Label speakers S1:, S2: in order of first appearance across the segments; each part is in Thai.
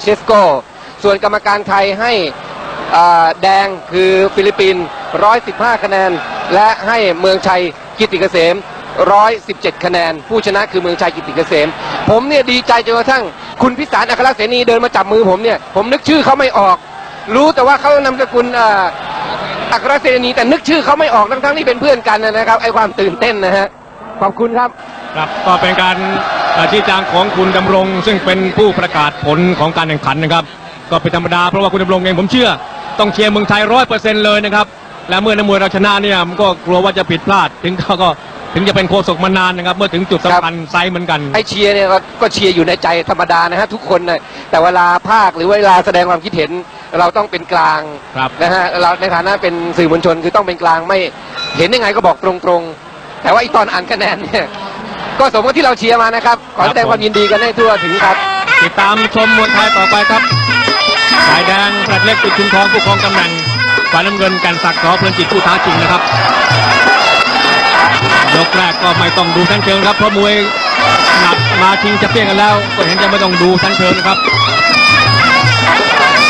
S1: เชสโกส่วนกรรมการไทยให้แดงคือฟิลิปปินส์115 คะแนน และให้เมืองชัยกิตติเกษม 117 คะแนน ผู้ชนะคือเมืองชัยกิตติเกษม ผมเนี่ยดีใจจนกระทั่ง คุณพิสารอัครเสนีเดินมาจับมือผมเนี่ย ผมนึกชื่อเขาไม่ออก รู้แต่ว่าเขานามสกุลอัครเสนีแต่นึกชื่อเขาไม่ออกทั้งๆที่เป็นเพื่อนกันนะครับไอความตื่นเต้นนะฮะขอบคุณครับ
S2: ครับก็เป็นการเอ่อชี้แจงของคุณดำรง ซึ่งเป็นผู้ประกาศผลของการแข่งขันนะครับ ก็เป็นธรรมดาเพราะว่าคุณดำรงเองผมเชื่อ ต้องเชียร์เมืองไทยร้อยเปอร์เซ็นต์เลยนะครับ และเมื่อนักมวยเราชนะเนี่ยมันก็กลัวว่าจะผิดพลาดถึงเขาก็ถึงจะเป็นโคศกมานานนะครับ เมื่อถึงจุดสำคัญไซส์เหมือนกัน
S1: ไอเชียร์เนี่ยก็ก็เชียร์อยู่ในใจธรรมดานะฮะทุกคนนะแต่เวลาภาคหรือเวลาแสดงความคิดเห็นเราต้องเป็นกลาง
S2: ครับ
S1: นะฮะเราในฐานะเป็นสื่อมวลชนคือต้องเป็นกลางไม่เห็นยังไงก็บอกตรงๆ แต่ว่าอีตอนอ่านคะแนนเนี่ย ก็สมกับที่เราเชียร์มานะครับ ขอแสดงความยินดีกันให้ทั่วถึงครับ
S2: ติดตามชมมวยไทยต่อไปครับฝ่ายแดงแปลัดเล็กติดชุมทองผู้ครองตำแหน่งฝ่ายน้ำเงินกันศักดิ์สอเพลินจิตผู้ท้าชิงนะครับยกแรกก็ไม่ต้องดูทั้งเชิงครับเพราะมวยหนักมาชิงจะเปี้ยงกันแล้ว ก็เห็นจะไม่ต้องดูทั้งเชิงนะครับ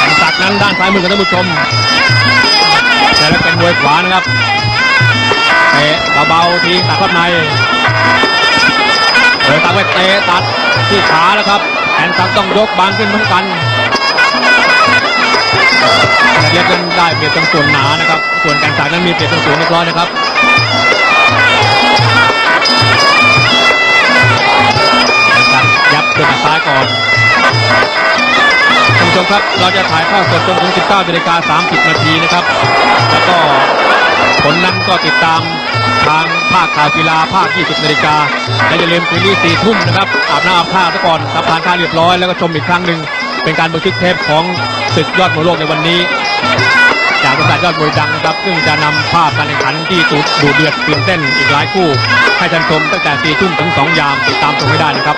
S2: กันศักดิ์นั้นด้านซ้ายมือกับท่านผู้ชมแต่แล้วเป็นมวยขวานะครับเตะเบาๆทีตัดเข้าใน เดินตามไปเตะตัดที่ขาแล้วครับแอนซักต้องยกบางขึ้นเหมือนกันแต่เล็กนั้นได้เปรียบตรงส่วนหนานะครับ ส่วนการสายนั้นมีเปรียบตรงสูงเรียบร้อยนะครับแอนซักยับด้วยหมัดซ้ายก่อนท่านผู้ชมครับ เราจะถ่ายทอดสดจนถึง 19นาฬิกา30 นาทีนะครับ แล้วก็ผลนั้นก็ติดตาม ทางภาคข่าวกีฬาภาค 20นาฬิกาและอย่าลืมคืนนี้4ทุ่มนะครับอาบน้ำอาบท่าซะก่อนทำทานข้าวเรียบร้อยแล้วก็ชมอีกครั้งหนึ่งเป็นการบันทึกเทปของศึกยอดมวยโลกในวันนี้ จากบริษัทยอดมวยดังนะครับ ซึ่งจะนำภาพการแข่งขันที่ดุดูเดือดตื่นเต้นอีกหลายคู่ ให้ท่านชมตั้งแต่4ทุ่มถึง 2 ยามติดตามชมไม่ได้นะครับ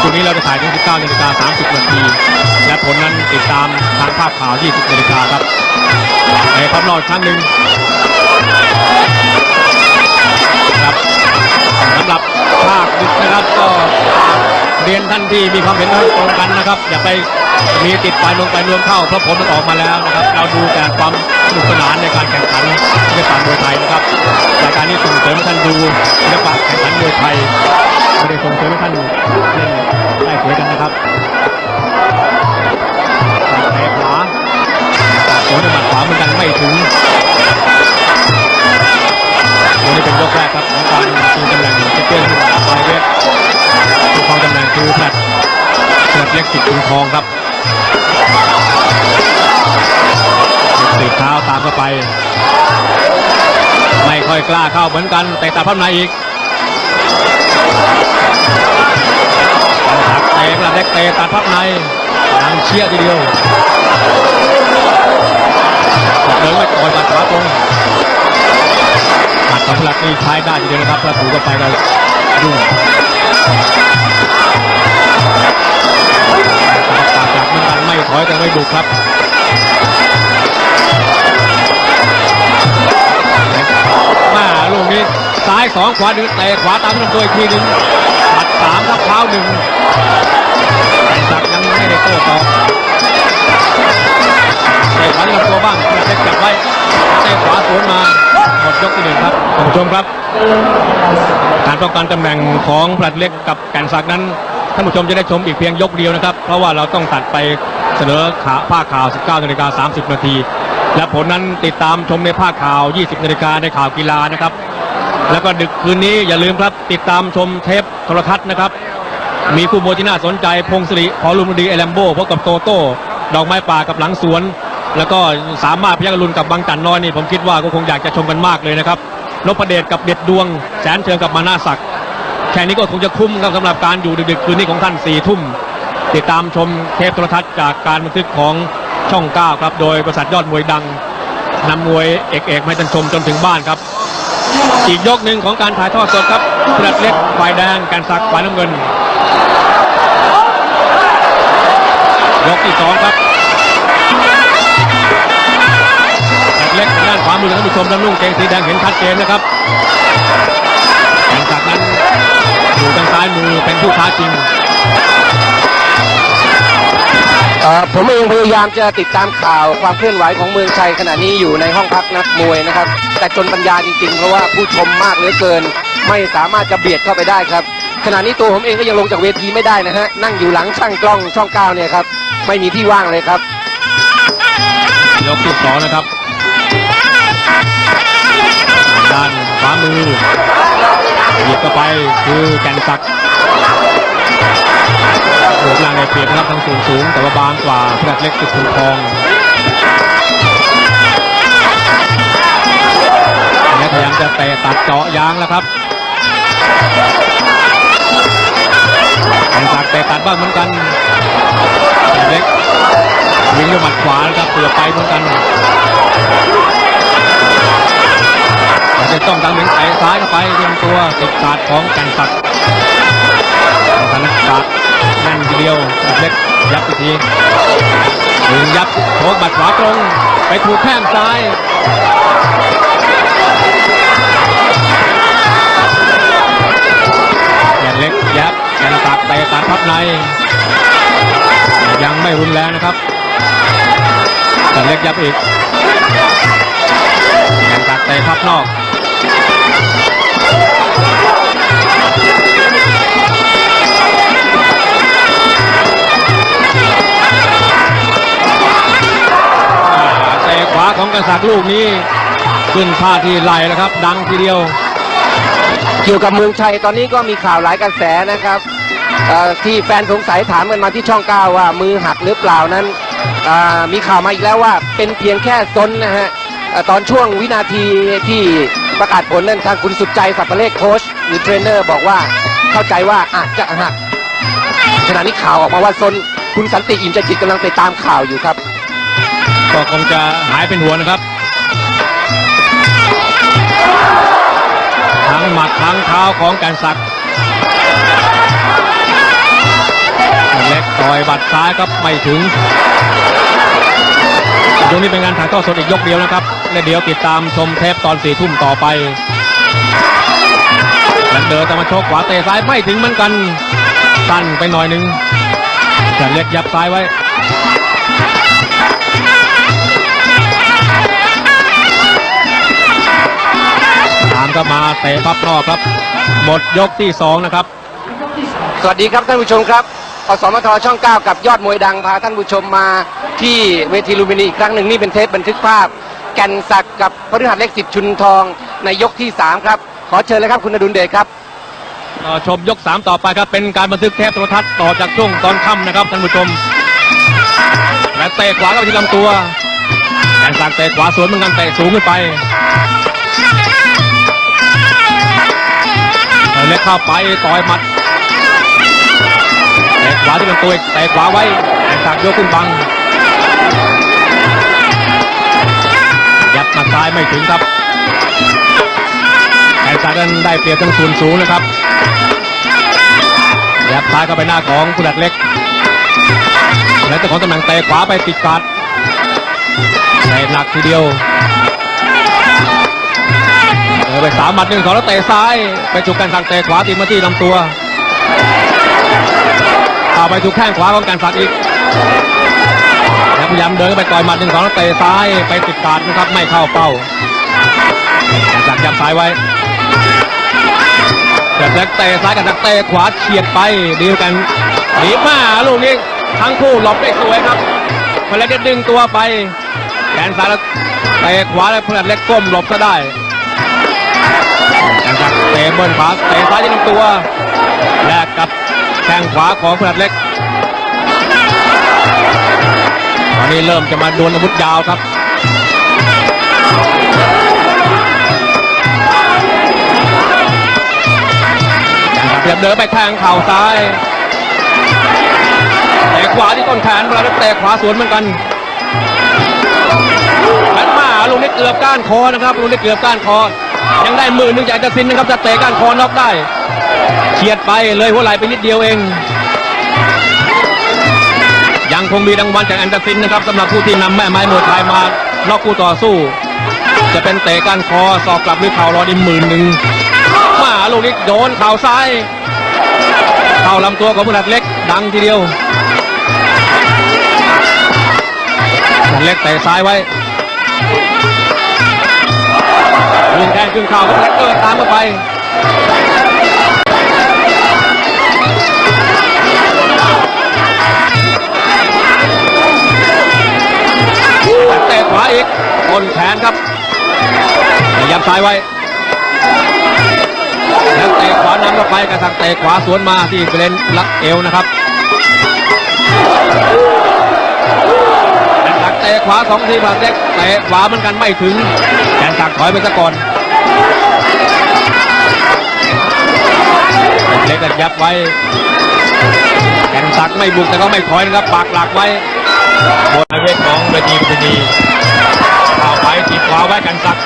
S2: คืนนี้เราจะถ่ายถึง 19นาฬิกา30นาทีและผลนั้นติดตามทางภาพข่าว 20นาฬิกาครับในภาพนอกอีกครั้งหนึ่งำหรับภาคดึกนะครับก็เรียนท่านที่มีความเห็นตรงกันนะครับ อย่าไปมีติดไปลงไปรวมเข้าเพราะผลมันออกมาแล้วนะครับ เราดูแต่ความสนุกสนานในการแข่งขันในการมวยไทยนะครับรายการนี้ส่งเสริมให้ท่านดูศิลปะแข่งขันมวยไทยไม่ได้ส่งเสริมให้ท่านเล่นได้สวยกันนะครับเตะขวาโอ้ในหมัดขวาเหมือนกันไม่ถึง ทย์เล็กสิทองครับติดเท้าตามเข้าไป ไม่ค่อยกล้าเข้าเหมือนกันแต่ตาพับในอีกตัดเตะกระเด็กเตะตัดพับในทางเชียร์ทีเดียวเดินไม่ต่อยตัดขวาตรงหัดของพลักนี่ใช้ได้ทีเดียวนะครับถ้าถูกกันไปก็ยุ่ง ครับมาลูกนี้ซ้ายสองขวาหนึ่งเตะขวาตามลำตัวอีกทีหนึ่งหัดสามทับเท้าหนึ่งสักยังไม่ได้โต้ตอบเตะขวาลำตัวบ้างเพื่อเช็คจับไว้เตะขวาสวนมาหมดยกที่หนึ่งครับท่านผู้ชมครับ การป้องกันตำแหน่งของพลัดเล็กกับแก่นศักนั้นท่านผู้ชมจะได้ชมอีกเพียงยกเดียวนะครับ เพราะว่าเราต้องตัดไป เสนอขาภาคข่าว 19นาฬิกา30 นาที และผลนั้นติดตามชมในภาคข่าว 20นาฬิกาในข่าวกีฬานะครับ แล้วก็ดึกคืนนี้อย่าลืมครับติดตามชมเทปโทรทัศน์นะครับ มีคู่มวยที่น่าสนใจพงศริพอลุมดีเอลัมโบพบกับโตโต้ดอกไม้ป่ากับหลังสวน แล้วก็สามารถพยักรุนกับบางจันน้อยนี่ผมคิดว่าก็คงอยากจะชมกันมากเลยนะครับนพเดชกับเด็ดดวงแสนเชิงกับมานาศักดิ์แค่นี้ก็คงจะคุ้มครับสำหรับการอยู่ดึกๆคืนนี้ของท่านสี่ทุ่ม ติดตามชมเทปโทรทัศน์จากการบันทึกของช่อง 9 ครับ โดยบริษัทยอดมวยดังนำมวยเอกๆมาให้ท่านชมจนถึงบ้านครับ อีกยกหนึ่งของการถ่ายทอดสดครับพลัดเล็กฝ่ายแดงการสักฝ่ายน้ำเงิน ยกที่สองครับแขกเล็กทางด้านขวามือท่านผู้ชมด้านนุ่งเกงสีแดงเห็นชัดเจนนะครับแข่งจากนั้นอยู่ทางซ้ายมือเป็นผู้ท้าจริง
S1: ผมเองพยายามจะติดตามข่าวความเคลื่อนไหวของเมืองชัยขณะนี้อยู่ในห้องพักนักมวยนะครับ แต่จนปัญญาจริงๆ เพราะว่าผู้ชมมากเหลือเกิน ไม่สามารถจะเบียดเข้าไปได้ครับ ขณะนี้ตัวผมเองก็ยังลงจากเวทีไม่ได้นะฮะนั่งอยู่หลังช่างกล้องช่องเก้าเนี่ยครับไม่มีที่ว่างเลยครับ
S2: ยกที่สองนะครับ ด้านขวามือหยิบเข้าไปคือแก่นศักดิ์ รูปร่างในเปรียบนะครับทั้งสูงสูง แต่ว่าบางกว่าพระเล็กติดทุนทองและพยายามจะเตะตัดเจาะยางแล้วครับแก่นศักดิ์เตะตัดบ้างเหมือนกันพระเล็กวิ่งด้วยหมัดขวานะครับเปลือกไปเหมือนกันแต่จะต้องดังเหมือนเตะซ้ายเข้าไปเตรียมตัวติดกาดของกันสักดิ์ธนกัด นั่นทีเดียวเล็กยับอีกทีดึงยับโชกหมัดขวาตรง ไปถูกแข้งซ้ายแกนเล็กยับแกนตัดเตะตัดพับใน ยังไม่รุนแรงนะครับแต่เล็กยับอีกแข่งตัดเตะพับนอก ของกระสักลูกนี้ ขึ้นพาที่ไหลแล้วครับ ดังทีเดียว
S1: เกี่ยวกับเมืองชัยตอนนี้ก็มีข่าวหลายกระแสนะครับที่แฟนสงสัยถามกันมาที่ช่องเก้าว่ามือหักหรือเปล่านั้นมีข่าวมาอีกแล้วว่าเป็นเพียงแค่ซนนะฮะตอนช่วงวินาทีที่ประกาศผลนั้นทางคุณสุดใจสัปปะเลขโค้ชหรือเทรนเนอร์บอกว่าเข้าใจว่าอาจจะหักขณะนี้ข่าวออกมาว่าซนคุณสันติอินใจจิตกำลังติดตามข่าวอยู่ครับ
S2: ก็คงจะหายเป็นหัวนะครับ ทั้งหมัดทั้งเท้าของการสักดิ์เล็กต่อยบัดซ้ายครับไม่ถึงตรงนี้เป็นงานถ่ายทอดสดอีกยกเดียวนะครับ และเดี๋ยวติดตามชมเทปตอนสี่ทุ่มต่อไปแล้วเดินจะมาโชกขวาเตะซ้ายไม่ถึงเหมือนกันสั้นไปหน่อยนึงแต่เล็กยับซ้ายไว้ ตามก็มาเตะพับนอกครับ หมดยกที่สองนะครับ
S1: สวัสดีครับท่านผู้ชมครับอสมทช่อง 9 กับยอดมวยดังพาท่านผู้ชมมาที่เวทีลูมพินีอีกครั้งหนึ่งนี่เป็นเทปบันทึกภาพ แก่นศักดิ์กับพฤหัสเล็กสิบชุนทองในยกที่ 3 ครับ ขอเชิญเลยครับคุณอดุลเดชครับ
S2: ต่อชมยก 3 ต่อไปครับ เป็นการบันทึกเทปโทรทัศน์ต่อจากช่วงตอนค่ำนะครับท่านผู้ชมและเตะขวาเข้าไปที่ลำตัวแอนสักดิ์เตะขวาสวนเหมือนกันเตะสูงขึ้นไป เล็กเข้าไปต่อยหมัดเตะขวาที่ลำตัวอีกเตะขวาไว้แอนสักยกขึ้นบัง ยัดมาซ้ายไม่ถึงครับแอนสักดิ์นั้นได้เปรียบทั้งส่วนสูงนะครับยับซ้ายเข้าไปหน้าของผู้ดัดเล็ก และเจ้าของตำแหน่งเตะขวาไปติดกัดเตะหนักทีเดียว ออไปสามหมัดหนึ่งสองแล้วเตะซ้ายไปจุกกันสักเตะขวาติดมาที่ลำตัวเอาไปถูกแข้งขวาของการสักอีกแล้วพยายามเดินไปต่อยหมัดหนึ่งสองแล้วเตะซ้ายไปติดกัดนะครับไม่เข้าเป้าการสักยับซ้ายไว้เกิดแล็กเตะซ้ายกับนักเตะขวาเฉียดไปดีกันหนีมาลูกนี้ทั้งคู่หลบได้สวยครับพลัดเล็กดึงตัวไปแขนซ้ายแล้วเตะขวาแล้วพลัดเล็กก้มหลบก็ได้ แขนซ้ายเตะเบิ้ลขวาเตะซ้ายที่ลำตัวแลกกับแข้งขวาของพลัดเล็กตอนนี้เริ่มจะมาดวลอาวุธยาวครับเสียบเดินไปแทงเข่าซ้ายเตะขวาที่ต้นแขนเวลาเตะขวาสวนเหมือนกันแบนมาลุงนี่เกือบก้านคอนะครับลุงนี่เกือบก้านคอ ยังได้มือหนึงจากจะซินนะครับจะเตะก้านคอน็อกได้เฉียดไปเลยหัวไหล่ไปนิดเดียวเอง ยังคงมีรางวัลจากแอนเดอร์ซินนะครับสำหรับผู้ที่นำแม่ไม้มวยไทยมานอกคู่ต่อสู้ จะเป็นเตะก้านคอสอกกลับด้วยเข่ารอดิหมื่นหนึ่งมาลูกนี้โดนเข่าซ้ายเข้าลำตัวของผู้หลักเล็กดังทีเดียวเล็กเตะซ้ายไว้ ยิงแทงครึ่งเข่าครับแล้วเกิดตามเข้าไปเตะขวาอีกต้นแขนครับยับซ้ายไว้แล้วเตะขวานำเข้าไปกระสังเตะขวาสวนมาที่เบรนลักเอวนะครับแกนสักเตะขวาสองทีผ่านเล็กเตะขวาเหมือนกันไม่ถึง แกนสักถอยไปซะก่อนเล็กก็ยับไว้แกนสักไม่บุกแต่ก็ไม่ถอยนะครับปากหลักไว้บนเวทของเวทีลุมพินีเข้าไปจีบขวาไว้กันสัก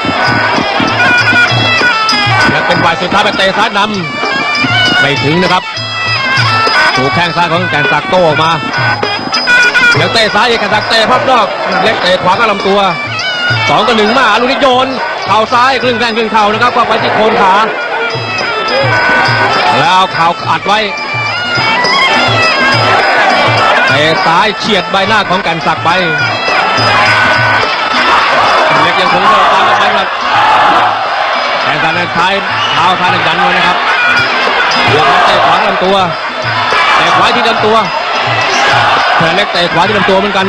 S2: และเป็นฝ่ายสุดท้ายไปเตะซ้ายนำไม่ถึงนะครับถูกแข้งซ้ายของแกนสักโตออกมาแล้วเตะซ้ายอีกแกนสักเตะพับนอกเล็กเตะขวาก็ลำตัว สองต่อหนึ่งมาลูกนี้โยนเข่าซ้ายครึ่งแข้งครึ่งเข่านะครับก็ไปที่โคนขา แล้วเข่าอัดไว้เตะซ้ายเฉียดใบหน้าของแกนสักไปเล็กยังคงเดินตามไปครับแทงซ้ายท้ายเท้าซ้ายยันไว้นะครับเดี๋ยวเตะขวาที่ลำตัวเตะขวาที่ลำตัวเพื่อนเล็กเตะขวาที่ลำตัวเหมือนกัน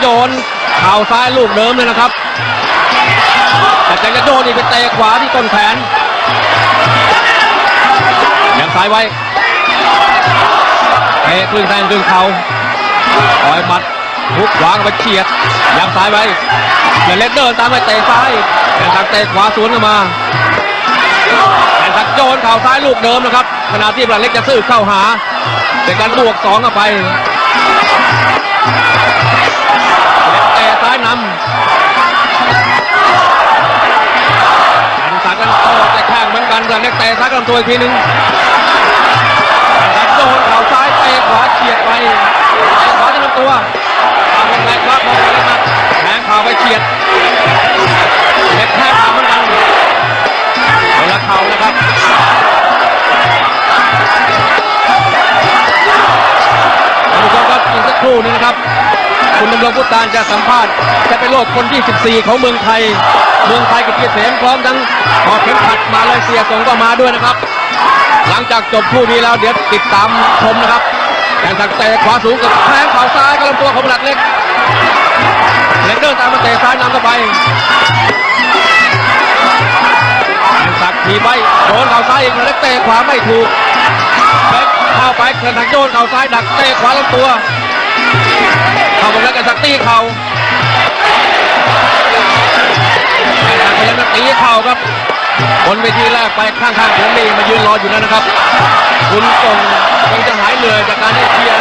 S2: โยนเข่าซ้ายลูกเดิมเลยนะครับแต่จะจะโยนอีกไปเตะขวาที่ต้นแขนยังซ้ายไว้เตะครึ่งแทงครึ่งเข่าต่อยหมัดหุกขวาไปเฉียดยับซ้ายไว้อย่าเล็กเดินตามไปเตะซ้ายแข่งขันเตะขวาสวนเข้ามาแข่งขันโยนเข่าซ้ายลูกเดิมนะครับขณะที่บลัดเล็กจะซื้อเข้าหาเป็นการบวกสองเข้าไปายนำแข่งขันกันโต้จะแข่งเหมือนกันบลัดเล็กเตะซ้ายกับลำตัวอีกทีหนึ่งขันโยนเข่าซ้ายเตะขวาเฉียดไปเตะขวาที่ลำตัวเอาวงในครับมองอะไรมาแทงเข่าไปเฉียดเล็กแค่ทำเหมือนกันคนละเข่านะครับท่านผู้ชมครับอีกสักครู่นี้นะครับ คุณดำรงพุตานจะสัมภาษณ์จะไปโลดคนที่14 ของเมืองไทย เมืองไทยกับเกียรติเสมพร้อมทั้งขอเข็มขัดมาเลเซียส่งก็มาด้วยนะครับ หลังจากจบคู่นี้แล้วเดี๋ยวติดตามชมนะครับแข่งขันเตะขวาสูงกับแทงเข่าซ้ายกับลำตัวของหลักเล็กเล็กเดินตามมาเตะซ้ายนำเข้าไปสักทีไปโดนเข่าซ้ายอีกเล็กเตะขวาไม่ถูกเข้าไปเขื่อนทางโยนเข่าซ้ายดักเตะขวาลำตัว เข้าไปแล้วกันสักตีเข่าแข่งสักพยายามจะตีเข่าครับบนเวทีแรกไปข้างๆผมนี่มายืนรออยู่แล้วนะครับ คุณส่งคงจะหายเหนื่อยจากการที่เชียร์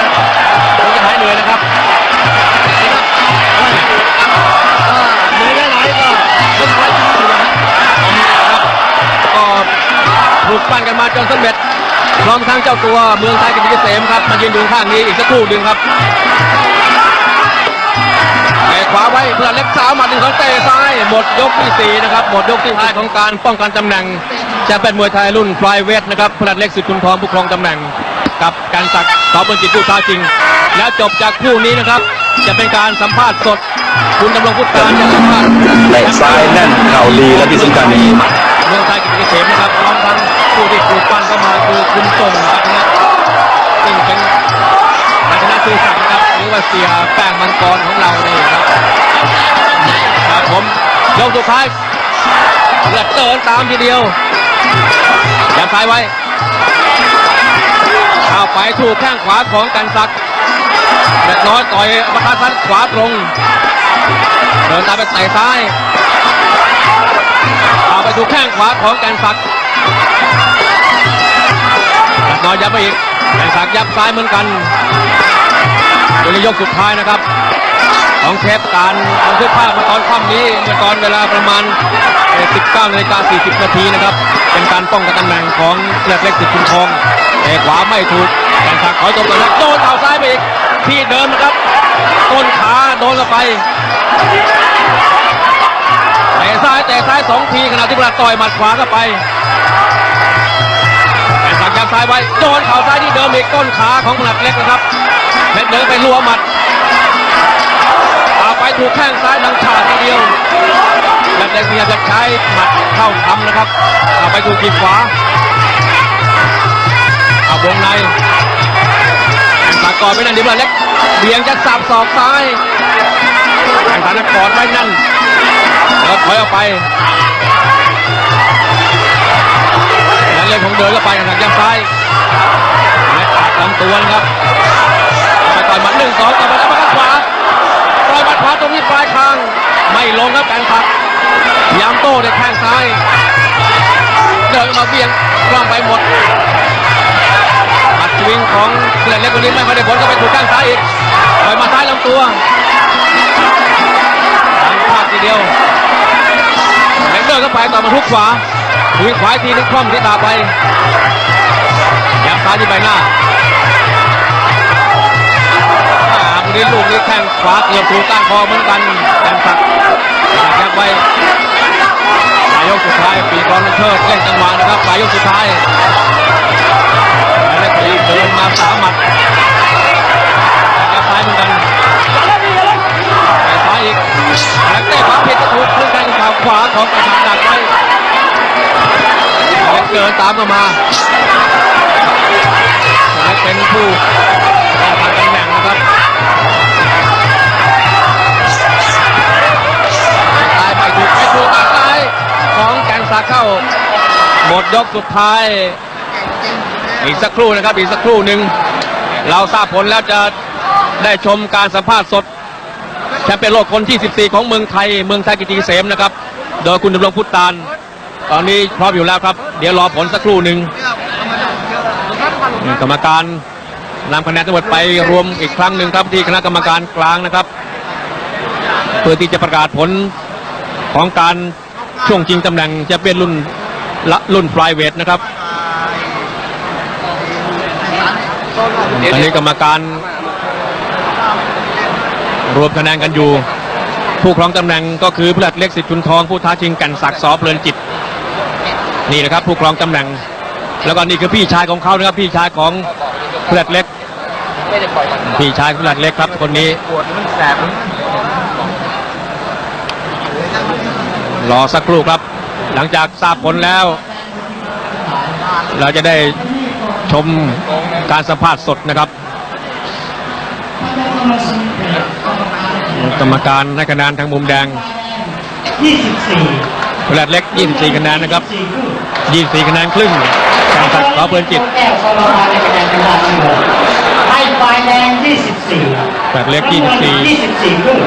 S2: คงจะหายเหนื่อยนะครับเหนื่อยแค่ไหนก็ต้องไว้ชีวิตอยู่นะครับก็ถูกปั้นกันมาจนสำเร็จพร้อมทั้งเจ้าตัวเมืองไทยกับดิเกษมครับมายืนอยู่ข้างนี้อีกสักครู่หนึ่งครับ เตะขวาไว้เพื่อเล็กสาวหมัดหนึ่งของเตะซ้ายหมดยกที่สี่นะครับหมดยกที่ห้าของการป้องกันตำแหน่งแชมป์เป็นมวยไทยรุ่นฟลายเวทนะครับพลัดเล็กสุดคุณทองผู้ครองตำแหน่ง กับการสักสอบบนจิตผู้ท้าจริง แล้วจบจากคู่นี้นะครับ จะเป็นการสัมภาษณ์สด คุณดำรงพุทธการจะสัมภาษณ์
S3: เตะซ้ายแน่นเข่าดีและที่สำคัญ
S2: เมืองไทยกิจเกษมนะครับพร้อมทั้งผู้ที่ปลูกปั้นเข้ามาคือคุณส่งนะครับซึ่งเป็นนายคณะสื่อสังนะครับ หรือว่าเสียแป้งมังกรของเรานี่ครับครับผมยกสุดท้ายเลือดเดินตามทีเดียวยับซ้ายไว้เข้าไปถูกแข้งขวาของกันศักเด็กน้อยต่อยประคาซัดขวาตรง เดินตามไปใส่ซ้ายเอาไปถูกแข้งขวาของแกนสักยับน้อยยับไปอีกแกนสักยับซ้ายเหมือนกัน อยู่ในยกสุดท้ายนะครับ ของเทปการบันทึกภาพมาตอนค่ำนี้เมื่อตอนเวลาประมาณ 19นาฬิกา40 นาทีนะครับ เป็นการป้องกันตำแหน่งของเลือดเล็กสิทธิ์คุณทองแต่ขวาไม่ถูกแกนสักถอยตรงกันแล้วโดนเข่าซ้ายไปอีกที่เดิมนะครับ ต้นขาโดนเข้าไปเตะซ้ายเตะซ้ายสองทีขณะที่กระต่อยหมัดขวาเข้าไปแต่สักยับซ้ายไว้โดนเข่าซ้ายที่เดิมอีกต้นขาของขนาดเล็กนะครับ เพชรเดินไปรัวหมัดอาไปถูกแข้งซ้ายทางฉากทีเดียวแพทย์เล็กพยายามจะใช้หมัดเข้าทำนะครับเอาไปถูกขีดขวาเอาวงในแข่งสากรไม่นั่นดีเบเล็กเบี่ยงจะสับศอกซ้ายแข่งสากรไว้นั่นแล้วถอยออกไปแล้วเล่นของเดินเข้าไปทางย่างซ้ายและตัดลำตัวนะครับ อยหมัดหนึ่งสองต่อไปแล้วมาข้างขวาต่อยหมัดขวาตรงนี้ปลายคาง ไม่ลงครับแกนสักยามโต้ด้แข้งซ้าย เดินมาเบี่ยงกล้องไปหมดหมัดสวิงของเล่นเล็กคนนี้ไม่ค่อยได้ผลก็ไปถูกแข้งซ้ายอีกต่อยมาซ้ายลำตัวทางพลาดทีเดียวเล็กเดินเข้าไปต่อมาทุกขวาหุยขวาทีนึงคล่อมที่ตาไปยับซ้ายที่ใบหน้า ขวาเกือบถูกก้านคอเหมือนกันแกนสักยับไว้ปลายยกสุดท้ายปีกรอนเชิดเล่นจังหวะนะครับปลายยกสุดท้ายแล้วพยายามเดินมาสามหมัดยับซ้ายเหมือนกันไปซ้ายอีกแล้วเตะขวาผิดถูกขึ้นแข้งขาขวาของกระถางดักไว้เกินตามเข้ามาและเป็นผู้ป้องกันตำแหน่งนะครับ ยกสุดท้าย อีกสักครู่นะครับ อีกสักครู่หนึ่งเราทราบผลแล้วจะได้ชมการสัมภาษณ์สดแชมป์เป็นโลกคนที่ 14 ของเมืองไทย เมืองไทยกิติเกษมนะครับ โดยคุณดำรงพุทธตาน ตอนนี้พร้อมอยู่แล้วครับ เดี๋ยวรอผลสักครู่หนึ่งกรรมการนำคะแนนทั้งหมดไปรวมอีกครั้งหนึ่งครับที่คณะกรรมการกลางนะครับ เพื่อที่จะประกาศผลของการช่วงชิงตำแหน่งแชมป์เป็นรุ่น ละรุ่นฟลายเวทนะครับ อันนี้กรรมการ รวมคะแนนกันอยู่ ผู้ครองตำแหน่งก็คือพลัดเล็กสิทธิ์ชุนทอง ผู้ท้าชิงกันศักดิ์สอเพลินจิต นี่นะครับ ผู้ครองตำแหน่ง แล้วก็นี่คือพี่ชายของเขานะครับ พี่ชายของพลัดเล็ก
S1: ไม่ได้ปล่อยมัน
S2: พี่ชายพลัดเล็กครับคนนี้รอสักครู่ครับ หลังจากทราบผลแล้ว เราจะได้ชมการสัมภาษณ์สดนะครับ กรรมการให้คะแนนทางมุมแดง
S4: 24
S2: พลัดเล็ก 24 คะแนนนะครับ 24 คะแนนครึ่งการสักดิ์ขอเพลินจิต
S4: แก้วกรมาในคะแนนกระดานที่หกให้ฝ่ายแดง24
S2: พลัดเล็ก
S4: น้ำเงิน
S2: 24
S4: 24ครึ่ง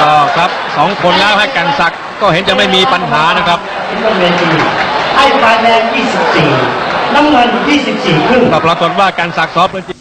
S2: ก็ครับสองคนแล้วให้กันศักดิ์ก็เห็นจะไม่มีปัญหานะครับ
S4: ที่บนเวทีให้ไฟแดง24 น้ำเงิน 24 ครึ่ง
S2: ก็ปรากฏว่าการสักซ้อมเป็นจิต